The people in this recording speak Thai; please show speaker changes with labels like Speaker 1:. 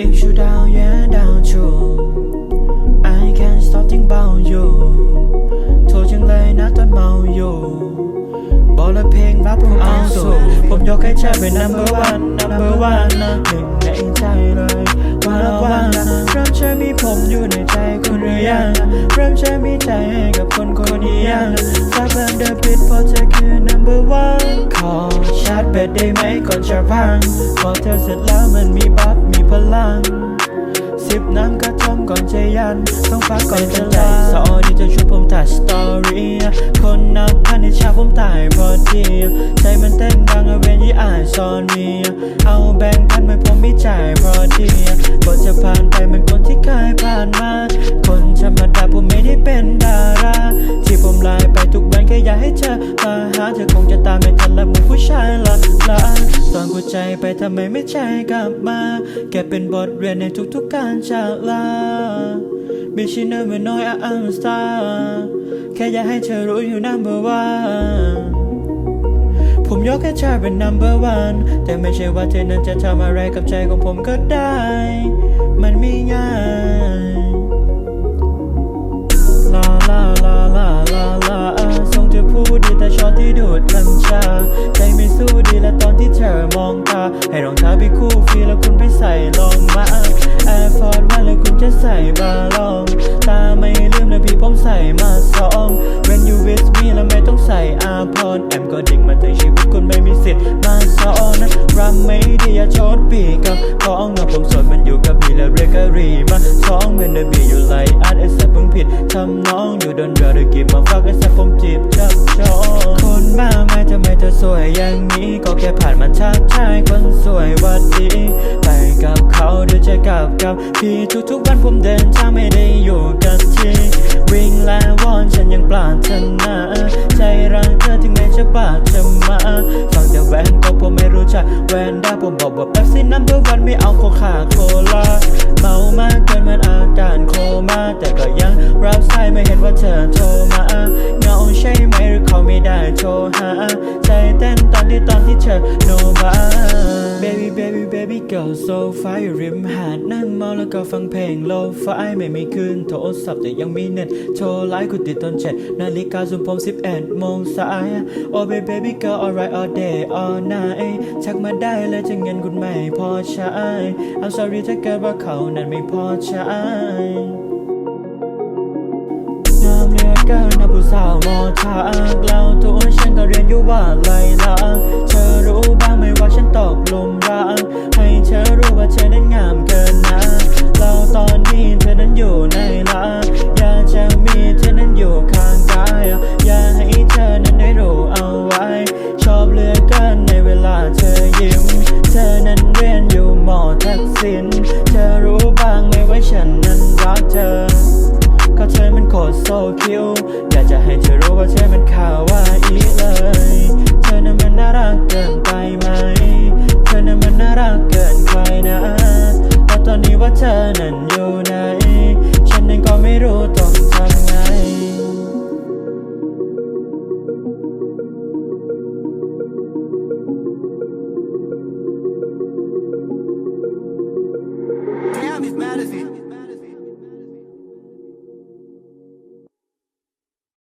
Speaker 1: you I can't stop thinking about you โทรจังเลยนะตอนเมาอยู่ บอกเลยเพลงรักผมเอาสู่ผมยกให้เธอเป็น number one number one นะหนึ่งในใจเลย วันละวันนะเริ่มใช้มีผมอยู่ในใจคุณหรือยังเริ่มชื่อมีใจให้กับคนคนนี้ยังฝากเพิ่มเดินผิดเพราะเธอคือ number one ขอชาร์จแบตได้ไหมก่อนจะพังพอเธอเสร็จแล้วมันมีบัฟมีพลังสิบน้ำกระท่อมก่อนจะยัน ต้องฟ้าก่อนจะลาสอดีจะช่วยผมถ่ายสตอรี่คนนับ ชาผมตายพอดีใจมันเต้นดังเวนยี่อายซอนมีเอาแบงค์พันมาผมไม่จ่ายพอดีกว่าจะผ่านไปเหมันคนที่เคยผ่านมา คนธรรมดาผมไม่ได้เป็นดารา ที่ผมไลน์ไปทุกวันแค่อยากให้เธอมาหาเธอคงจะตามไม่ทันละมือนผู้ชายละละตอนกูใจไปทำไมไม่ใจกลับมา แกเป็นบทเรียนในทุกๆการจากลา Bitch you never know I'm a star ค่อยากให้เธอรู้อยู่ number one ผมยกให้เธอเป็น number one แต่ไม่ใช่ว่าเธอนั้นจะทำอะไรกับใจของผมก็ได้ มันไม่ง่ายลาลาลาลาลาลาส่งเธอพูดดีแต่ช็อบที่ดูดกัญชา ใจไม่สู้ดีและตอนที่เธอมองตา ให้รองเท้าพี่คู่ฟรีแล้วคุณไปใส่ลองมาแอร์ฟอร์ดว่าแล้วคุณจะใส่บาลอง อย่าชดปีกับของนะผมโสดมันอยู่กับพี่และเรียกกะรีมาสองเป็นเดบีอยู่ไลอาร์ตไอ้สัตว์เพิ่งผิดทำน้องอยู่โดนเรือด้วยกิบมาฟักไอ้สัตผมจีบจับจองคนบ้าไหมทำไมเธอสวยอย่างนี้ ก็แค่ผ่านมาทักทายคนสวยวัดดีไปกับเขาเดี๋ยวจะกลับกับพี่ทุกๆวันผมเดินทางไม่ได้อยู่กับที่วิ่งและวอนฉันยังปรารถนา ชาแวนด้าผมบอกว่าแป๊บซี่น้ำเบอร์วันไม่เอาโคคาโคลาเมามากเกินมันอาการโคม่าแต่ก็ยังรับสายไม่เห็นว่าเธอโทรมาเงาใช่ไหมหรือเขาไม่ได้โทรหา baby baby girl so far อยู่ริมหาดนั่งเมาแล้วก็ฟังเพลง low fi ไม่มีคืนโทรศัพท์แต่ยังมีเน็ตโทรไลน์กูติดตอนเจ็ดนาฬิกาซุ่มผม11โมงสาย oh baby baby girl alright all day all night ชักมาได้เลยจะเงินคุณไม่พอใช้ I'm sorry ถ้าเกิดว่าเขานั้นไม่พอใช้งามเลือเกินนะผู้สาวมอทากเราตัวฉันก็เรียนอยู่ว่าไรล่ะเธอรู้บ้างไหมว่าฉันตกลุม อย่าให้เธอนั้นได้รู้เอาไว้ ชอบเลือกกินในเวลาเธอยิ้ม เธอนั้นเรียนอยู่หมอทักษิณเธอรู้บ้างไหมว่าฉันนั้นรักเธอเขาเธอมันโคตรโซคิวอยากจะให้เธอรู้ว่าเธอมันข่าวว่าอีเลย เธอนั้นมันน่ารักเกิน
Speaker 2: time Madison.